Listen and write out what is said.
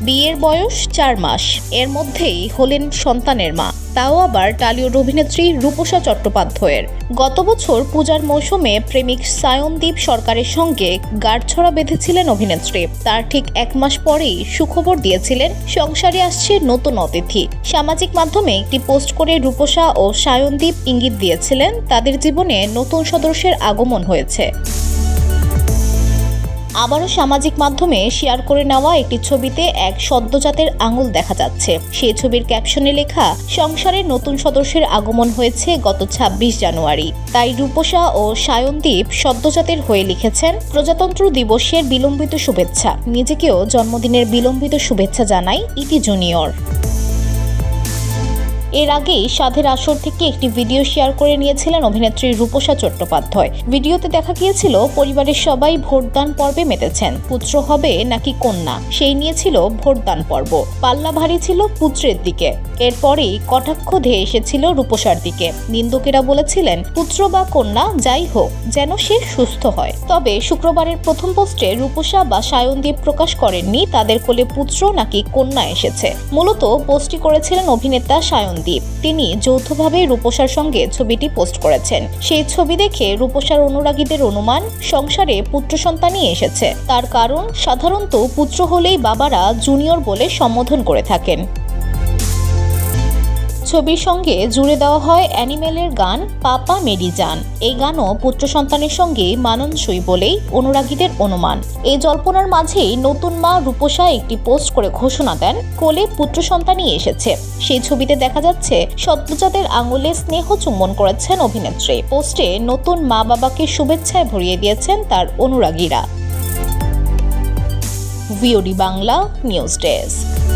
বিয়ের বয়স চার মাস। এর মধ্যেই হলেন সন্তানের মা। তাও আবার টালিউড অভিনেত্রী রূপসা চট্টোপাধ্যায়ের। গত বছর পূজার মৌসুমে প্রেমিক সায়নদীপ সরকারের সঙ্গে গাঁটছড়া বেঁধেছিলেন অভিনেত্রী। তার ঠিক এক মাস পরেই সুখবর দিয়েছিলেন, সংসারে আসছে নতুন অতিথি। সামাজিক মাধ্যমে একটি পোস্ট করে রূপসা ও সায়নদীপ ইঙ্গিত দিয়েছিলেন, তাদের জীবনে নতুন সদস্যের আগমন হয়েছে। আবারও সামাজিক মাধ্যমে শেয়ার করে নেওয়া একটি ছবিতে এক সদ্যজাতের আঙুল দেখা যাচ্ছে। সেই ছবির ক্যাপশনে লেখা সংসারের নতুন সদস্যের আগমন হয়েছে গত ২৬ জানুয়ারি। তাই রূপসা ও সায়নদীপ সদ্যজাতের হয়ে লিখেছেন, প্রজাতন্ত্র দিবসের বিলম্বিত শুভেচ্ছা। নিজেকেও জন্মদিনের বিলম্বিত শুভেচ্ছা জানাই ইতি জুনিয়র। এর আগেই সাধের আসর থেকে একটি ভিডিও শেয়ার করে নিয়েছিলেন অভিনেত্রী রূপসা চট্টোপাধ্যায়। ভিডিওতে দেখা গিয়েছিল, পরিবারের সবাই ভোটদান পর্বে মেতেছেন। পুত্র হবে নাকি কন্যা? সেই নিয়ে ছিল ভোটদান পর্ব। পাল্লা ভারী ছিল পুত্রের দিকে। এরপরেই কটাক্ষ ধেয়ে এসেছিল রূপসার দিকে। নিন্দুকেরা বলেছিলেন, পুত্র বা কন্যা যাই হোক, যেন সে সুস্থ হয়। তবে শুক্রবারের প্রথম পোস্টে রূপসা বা সায়নদীপ প্রকাশ করেননি তাদের কোলে পুত্র নাকি কন্যা এসেছে। মূলত পোস্টটি করেছিলেন অভিনেতা সায়নদীপ তিনি যৌথভাবে রূপসার সঙ্গে ছবিটি পোস্ট করেছেন। সেই ছবি দেখে রূপসার অনুরাগীদের অনুমান, সংসারে পুত্র সন্তানই এসেছে। তার কারণ সাধারণত পুত্র হলেই বাবারা জুনিয়র বলে সম্বোধন করে থাকেন। ছবির সঙ্গে জুড়ে দেওয়া হয় অ্যানিমেলের গান পাপা মেরি যান এই গানও পুত্র সন্তানের সঙ্গে মানানসই বলেই অনুরাগীদের অনুমান। এই জল্পনার মাঝেই নতুন মা রূপসা একটি পোস্ট করে ঘোষণা দেন, কোলে পুত্র সন্তানই এসেছে। সেই ছবিতে দেখা যাচ্ছে, সদ্যজাতের আঙুলে স্নেহ চুম্বন করেছেন অভিনেত্রী। পোস্টে নতুন মা বাবাকে শুভেচ্ছায় ভরিয়ে দিয়েছেন তার অনুরাগীরা। Bangla news desk.